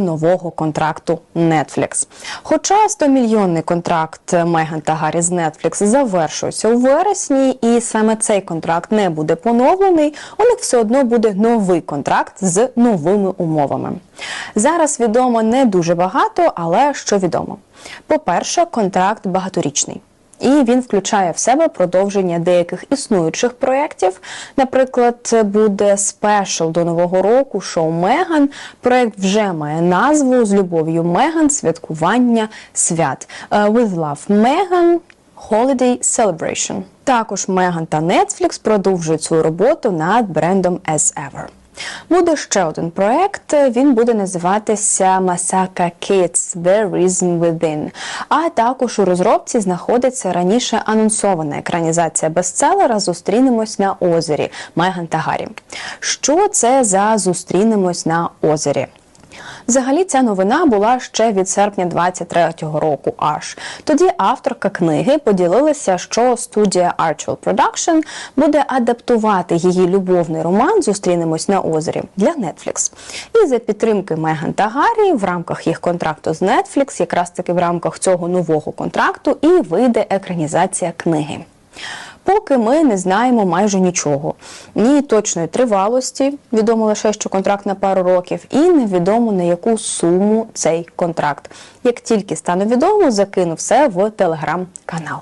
нового контракту Netflix. Хоча 100-мільйонний контракт Меган та Гаррі з Netflix завершується у вересні, і саме цей контракт не буде поновлений, у них все одно буде новий контракт з новими умовами. Зараз відомо не дуже багато, але що відомо? По-перше, контракт багаторічний. І він включає в себе продовження деяких існуючих проєктів. Наприклад, буде спешл до нового року шоу Меган. Проєкт вже має назву з любов'ю Меган святкування свят. Е, With Love Megan Holiday Celebration. Також Меган та Netflix продовжують свою роботу над брендом As Ever. Буде ще один проект. Він буде називатися Masaka Kids The Reason Within. А також у розробці знаходиться раніше анонсована екранізація бестселера Зустрінемось на озері Меган та Гаррі. Що це за зустрінемось на озері? Взагалі, ця новина була ще від серпня 23-го року. Аж тоді авторка книги поділилася, що студія Archwell Production буде адаптувати її любовний роман Зустрінемось на озері для Netflix. І за підтримки Меган та Гаррі в рамках їх контракту з Netflix, якраз таки в рамках цього нового контракту, і вийде екранізація книги. Поки ми не знаємо майже нічого. Ні точної тривалості, відомо лише, що контракт на пару років, і невідомо на яку суму цей контракт. Як тільки стане відомо, закину все в телеграм-канал.